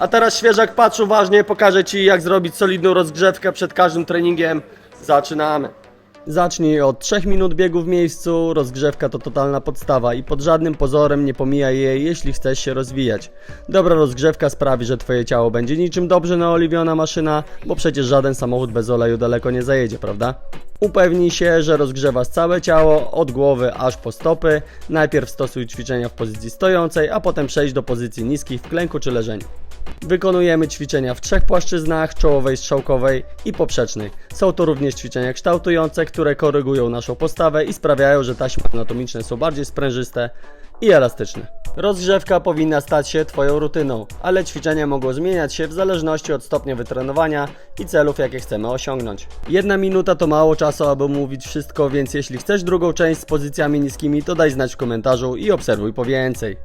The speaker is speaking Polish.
A teraz świeżak, patrz uważnie, pokażę Ci jak zrobić solidną rozgrzewkę przed każdym treningiem. Zaczynamy. Zacznij od 3 minut biegu w miejscu, rozgrzewka to totalna podstawa i pod żadnym pozorem nie pomijaj jej, jeśli chcesz się rozwijać. Dobra rozgrzewka sprawi, że Twoje ciało będzie niczym dobrze naoliwiona maszyna, bo przecież żaden samochód bez oleju daleko nie zajedzie, prawda? Upewnij się, że rozgrzewasz całe ciało, od głowy aż po stopy. Najpierw stosuj ćwiczenia w pozycji stojącej, a potem przejdź do pozycji niskich w klęku czy leżeniu. Wykonujemy ćwiczenia w trzech płaszczyznach, czołowej, strzałkowej i poprzecznej. Są to również ćwiczenia kształtujące, które korygują naszą postawę i sprawiają, że taśmy anatomiczne są bardziej sprężyste i elastyczne. Rozgrzewka powinna stać się Twoją rutyną, ale ćwiczenia mogą zmieniać się w zależności od stopnia wytrenowania i celów, jakie chcemy osiągnąć. Jedna minuta to mało czasu, aby mówić wszystko, więc jeśli chcesz drugą część z pozycjami niskimi, to daj znać w komentarzu i obserwuj po więcej.